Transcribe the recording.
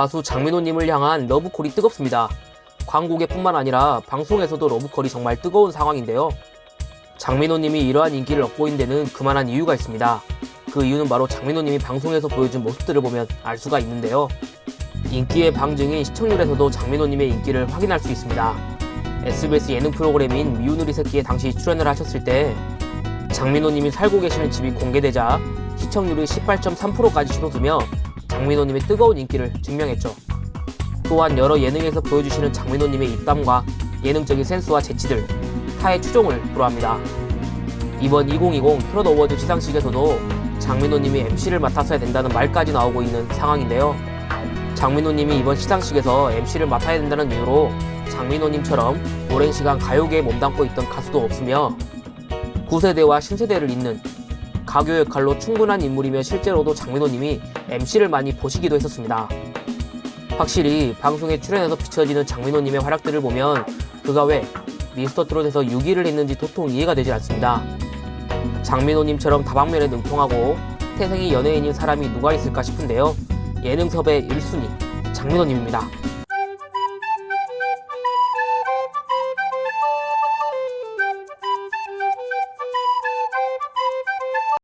가수 장민호님을 향한 러브콜이 뜨겁습니다. 광고계뿐만 아니라 방송에서도 러브콜이 정말 뜨거운 상황인데요. 장민호님이 이러한 인기를 얻고 있는 데는 그만한 이유가 있습니다. 그 이유는 바로 장민호님이 방송에서 보여준 모습들을 보면 알 수가 있는데요. 인기의 방증인 시청률에서도 장민호님의 인기를 확인할 수 있습니다. SBS 예능 프로그램인 미운우리 새끼에 당시 출연을 하셨을 때 장민호님이 살고 계시는 집이 공개되자 시청률이 18.3%까지 줄어들며 장민호님의 뜨거운 인기를 증명했죠. 또한 여러 예능에서 보여주시는 장민호님의 입담과 예능적인 센스와 재치들 타의 추종을 불허합니다. 이번 2020 트롯 어워즈 시상식에서도 장민호님이 MC를 맡았어야 된다는 말까지 나오고 있는 상황인데요. 장민호님이 이번 시상식에서 MC를 맡아야 된다는 이유로 장민호님처럼 오랜 시간 가요계에 몸담고 있던 가수도 없으며 9세대와 신세대를 잇는 가교 역할로 충분한 인물이며 실제로도 장민호님이 MC를 많이 보시기도 했었습니다. 확실히 방송에 출연해서 비춰지는 장민호님의 활약들을 보면 그가 왜 미스터 트롯에서 6위를 했는지 도통 이해가 되질 않습니다. 장민호님처럼 다방면에 능통하고 태생이 연예인인 사람이 누가 있을까 싶은데요. 예능 섭외 1순위 장민호님입니다.